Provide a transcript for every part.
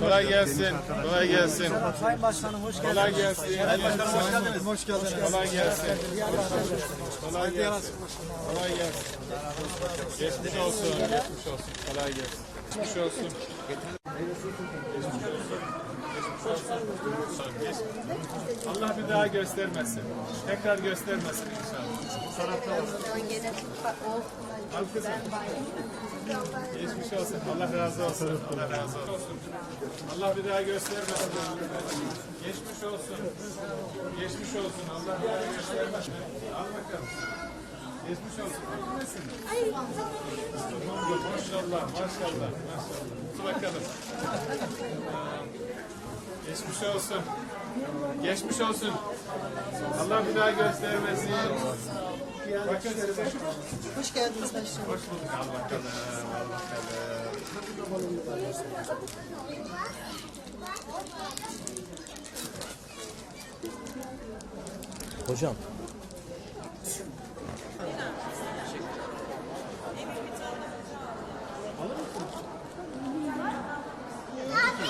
Kolay gelsin. Kolay gelsin. Sayın Başkanım hoş geldiniz. Kolay gelsin. Sayın Başkanım hoş geldiniz. Hoş geldiniz. Kolay gelsin. Kolay gelsin. Kolay gelsin. Geçmiş olsun. Geçmiş olsun. Kolay gelsin. Geçmiş olsun. Allah bir daha göstermesin. Tekrar göstermesin inşallah. Al kızım. Geçmiş olsun. Allah razı olsun. Allah razı olsun. Allah bir daha göstermesin. Geçmiş olsun. Geçmiş olsun. Allah bir daha göstermesin. Al bakalım. Geçmiş olsun. Nesin? Maşallah, maşallah, maşallah. Dur bakalım. Geçmiş olsun. Geçmiş olsun. Allah bir daha göstermesin. Bakın size. Hoş geldiniz başkanım. Hoş bulduk. Al bakalım. Al bakalım. Hocam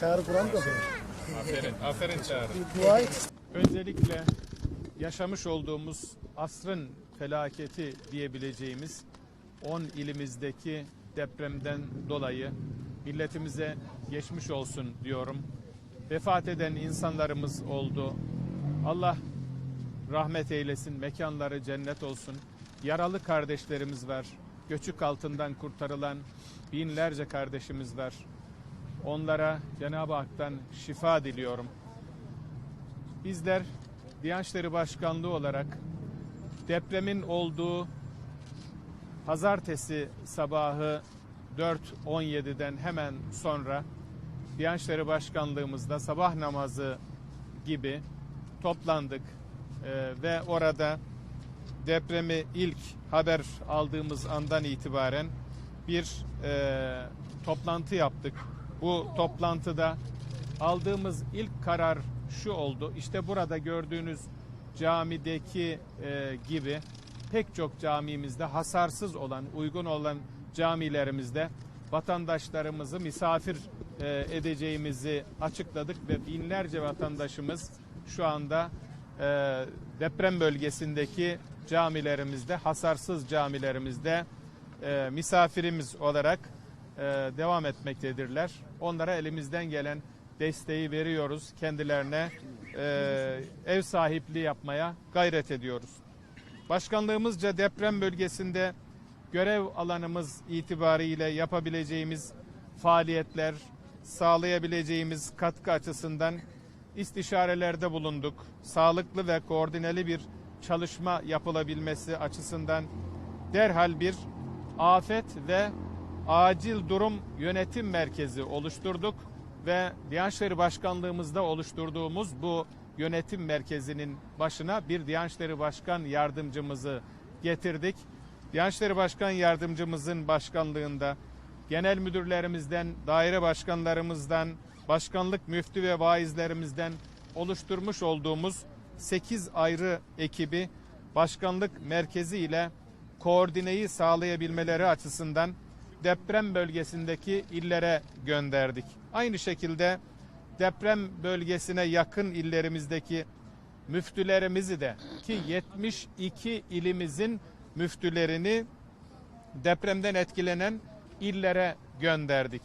Çağrı Kur'an da Aferin, aferin Çağrı. Dua et. Öncelikle yaşamış olduğumuz asrın felaketi diyebileceğimiz 10 ilimizdeki depremden dolayı milletimize geçmiş olsun diyorum. Vefat eden insanlarımız oldu. Allah rahmet eylesin, mekanları cennet olsun. Yaralı kardeşlerimiz var. Göçük altından kurtarılan binlerce kardeşimiz var. Onlara Cenab-ı Hak'tan şifa diliyorum. Bizler Diyanet İşleri Başkanlığı olarak depremin olduğu pazartesi sabahı 4.17'den hemen sonra Diyanet İşleri Başkanlığımızda sabah namazı gibi toplandık Ee, ve orada depremi ilk haber aldığımız andan itibaren bir e, toplantı yaptık. Bu toplantıda aldığımız ilk karar şu oldu. İşte burada gördüğünüz camideki e, gibi pek çok camimizde hasarsız olan, uygun olan camilerimizde vatandaşlarımızı misafir e, edeceğimizi açıkladık ve binlerce vatandaşımız şu anda e, deprem bölgesindeki camilerimizde, hasarsız camilerimizde e, misafirimiz olarak devam etmektedirler. Onlara elimizden gelen desteği veriyoruz. Kendilerine e, ev sahipliği yapmaya gayret ediyoruz. Başkanlığımızca deprem bölgesinde görev alanımız itibariyle yapabileceğimiz faaliyetler, sağlayabileceğimiz katkı açısından istişarelerde bulunduk. Sağlıklı ve koordineli bir çalışma yapılabilmesi açısından derhal bir afet ve acil durum yönetim merkezi oluşturduk ve Diyanet İşleri Başkanlığımızda oluşturduğumuz bu yönetim merkezinin başına bir Diyanet İşleri Başkan yardımcımızı getirdik. Diyanet İşleri Başkan yardımcımızın başkanlığında genel müdürlerimizden, daire başkanlarımızdan, başkanlık müftü ve vaizlerimizden oluşturmuş olduğumuz 8 ayrı ekibi başkanlık merkezi ile koordineyi sağlayabilmeleri açısından deprem bölgesindeki illere gönderdik. Aynı şekilde deprem bölgesine yakın illerimizdeki müftülerimizi de ki 72 ilimizin müftülerini depremden etkilenen illere gönderdik.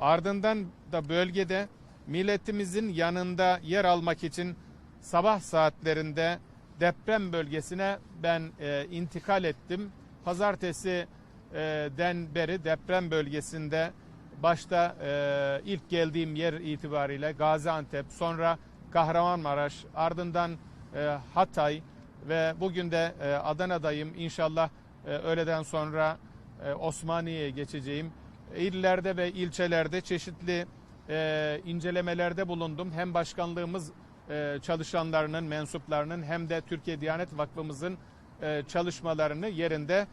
Ardından da bölgede milletimizin yanında yer almak için sabah saatlerinde deprem bölgesine ben e, intikal ettim. Pazartesi den beri deprem bölgesinde başta ilk geldiğim yer itibariyle Gaziantep, sonra Kahramanmaraş, ardından Hatay ve bugün de e, Adana'dayım. İnşallah öğleden sonra e, Osmaniye'ye geçeceğim. İllerde ve ilçelerde çeşitli incelemelerde bulundum. Hem başkanlığımız çalışanlarının, mensuplarının hem de Türkiye Diyanet Vakfımızın çalışmalarını yerinde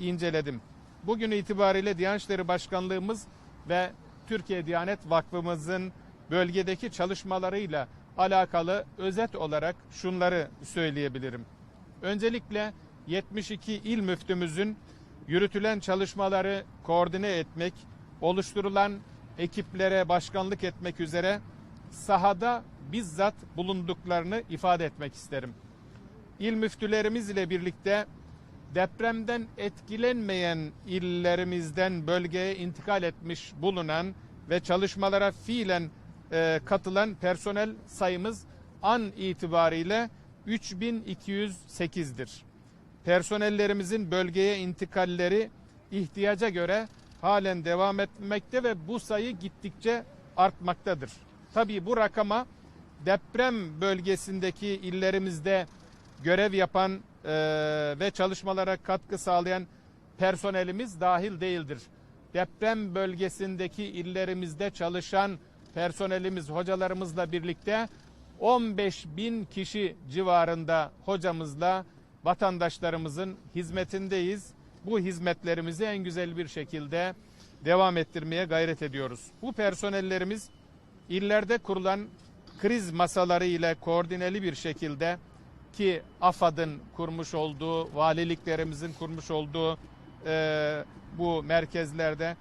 inceledim. Bugün itibariyle Diyanet İşleri Başkanlığımız ve Türkiye Diyanet Vakfımızın bölgedeki çalışmalarıyla alakalı özet olarak şunları söyleyebilirim. Öncelikle 72 il müftümüzün yürütülen çalışmaları koordine etmek, oluşturulan ekiplere başkanlık etmek üzere sahada bizzat bulunduklarını ifade etmek isterim. İl müftülerimiz ile birlikte depremden etkilenmeyen illerimizden bölgeye intikal etmiş bulunan ve çalışmalara fiilen e, katılan personel sayımız an itibariyle 3208'dir. Personellerimizin bölgeye intikalleri ihtiyaca göre halen devam etmekte ve bu sayı gittikçe artmaktadır. Tabii bu rakama deprem bölgesindeki illerimizde görev yapan e, ve çalışmalara katkı sağlayan personelimiz dahil değildir. Deprem bölgesindeki illerimizde çalışan personelimiz hocalarımızla birlikte 15 bin kişi civarında hocamızla vatandaşlarımızın hizmetindeyiz. Bu hizmetlerimizi en güzel bir şekilde devam ettirmeye gayret ediyoruz. Bu personellerimiz illerde kurulan kriz masaları ile koordineli bir şekilde ki AFAD'ın kurmuş olduğu, valiliklerimizin kurmuş olduğu e, bu merkezlerde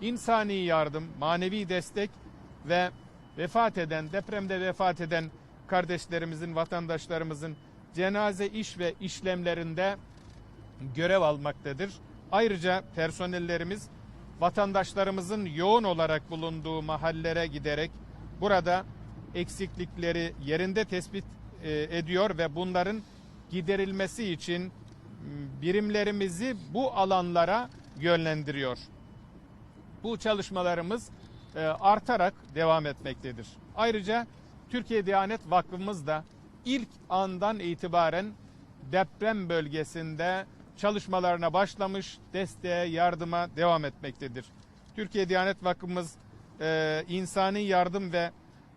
insani yardım, manevi destek ve vefat eden, depremde vefat eden kardeşlerimizin, vatandaşlarımızın cenaze iş ve işlemlerinde görev almaktadır. Ayrıca personellerimiz vatandaşlarımızın yoğun olarak bulunduğu mahallelere giderek burada eksiklikleri yerinde tespit ediyor ve bunların giderilmesi için birimlerimizi bu alanlara yönlendiriyor. Bu çalışmalarımız e, artarak devam etmektedir. Ayrıca Türkiye Diyanet Vakfımız da ilk andan itibaren deprem bölgesinde çalışmalarına başlamış, desteğe, yardıma devam etmektedir. Türkiye Diyanet Vakfımız e, insani yardım ve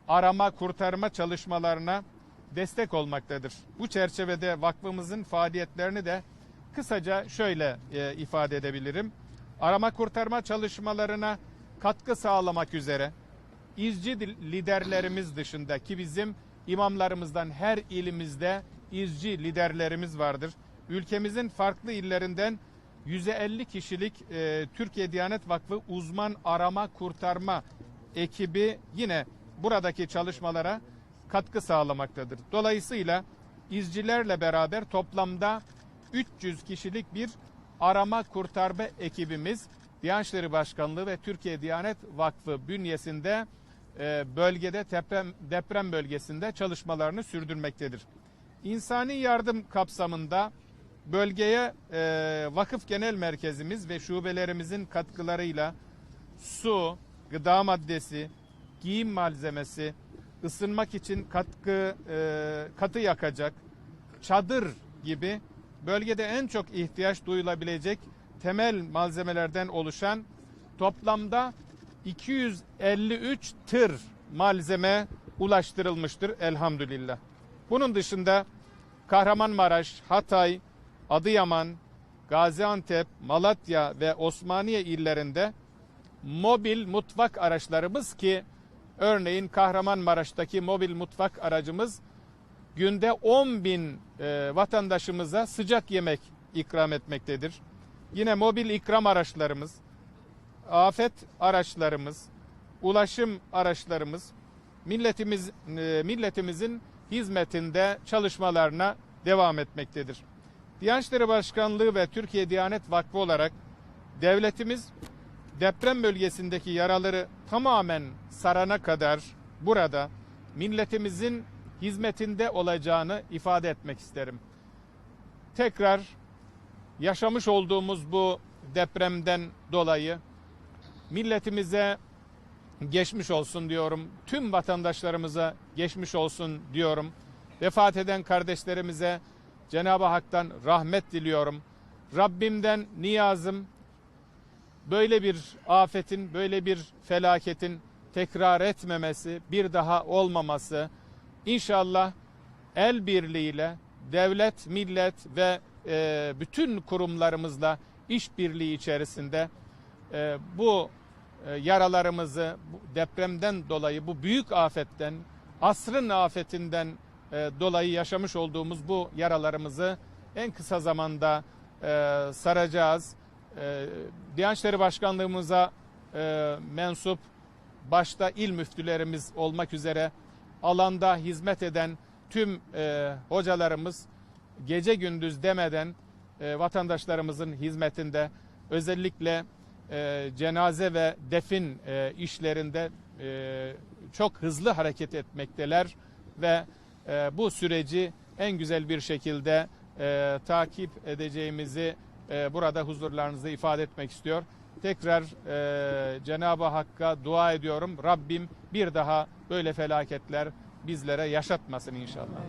arama kurtarma çalışmalarına destek olmaktadır. Bu çerçevede vakfımızın faaliyetlerini de kısaca şöyle e, ifade edebilirim. Arama kurtarma çalışmalarına katkı sağlamak üzere izci liderlerimiz dışında ki bizim imamlarımızdan her ilimizde izci liderlerimiz vardır. Ülkemizin farklı illerinden 150 kişilik e, Türkiye Diyanet Vakfı uzman arama kurtarma ekibi yine buradaki çalışmalara katkı sağlamaktadır. Dolayısıyla izcilerle beraber toplamda 300 kişilik bir arama kurtarma ekibimiz Diyanet İşleri Başkanlığı ve Türkiye Diyanet Vakfı bünyesinde e, bölgede deprem, deprem bölgesinde çalışmalarını sürdürmektedir. İnsani yardım kapsamında bölgeye e, vakıf genel merkezimiz ve şubelerimizin katkılarıyla su, gıda maddesi, giyim malzemesi, ısınmak için katkı e, katı yakacak, çadır gibi bölgede en çok ihtiyaç duyulabilecek temel malzemelerden oluşan toplamda 253 tır malzeme ulaştırılmıştır elhamdülillah. Bunun dışında Kahramanmaraş, Hatay, Adıyaman, Gaziantep, Malatya ve Osmaniye illerinde mobil mutfak araçlarımız ki örneğin Kahramanmaraş'taki mobil mutfak aracımız günde 10 bin e, vatandaşımıza sıcak yemek ikram etmektedir. Yine mobil ikram araçlarımız, afet araçlarımız, ulaşım araçlarımız milletimiz e, milletimizin hizmetinde çalışmalarına devam etmektedir. Diyanet İşleri Başkanlığı ve Türkiye Diyanet Vakfı olarak devletimiz deprem bölgesindeki yaraları tamamen sarana kadar burada milletimizin hizmetinde olacağını ifade etmek isterim. Tekrar yaşamış olduğumuz bu depremden dolayı milletimize geçmiş olsun diyorum. Tüm vatandaşlarımıza geçmiş olsun diyorum. Vefat eden kardeşlerimize Cenab-ı Hak'tan rahmet diliyorum. Rabbimden niyazım böyle bir afetin, böyle bir felaketin tekrar etmemesi, bir daha olmaması inşallah el birliğiyle devlet, millet ve e, bütün kurumlarımızla işbirliği içerisinde e, bu e, yaralarımızı bu depremden dolayı bu büyük afetten, asrın afetinden e, dolayı yaşamış olduğumuz bu yaralarımızı en kısa zamanda e, saracağız. E, Diyanet İşleri Başkanlığımıza e, mensup başta il müftülerimiz olmak üzere alanda hizmet eden tüm e, hocalarımız gece gündüz demeden e, vatandaşlarımızın hizmetinde özellikle e, cenaze ve defin e, işlerinde e, çok hızlı hareket etmekteler ve e, bu süreci en güzel bir şekilde e, takip edeceğimizi e, burada huzurlarınızda ifade etmek istiyor. Tekrar e, Cenab-ı Hakk'a dua ediyorum. Rabbim bir daha böyle felaketler bizlere yaşatmasın inşallah.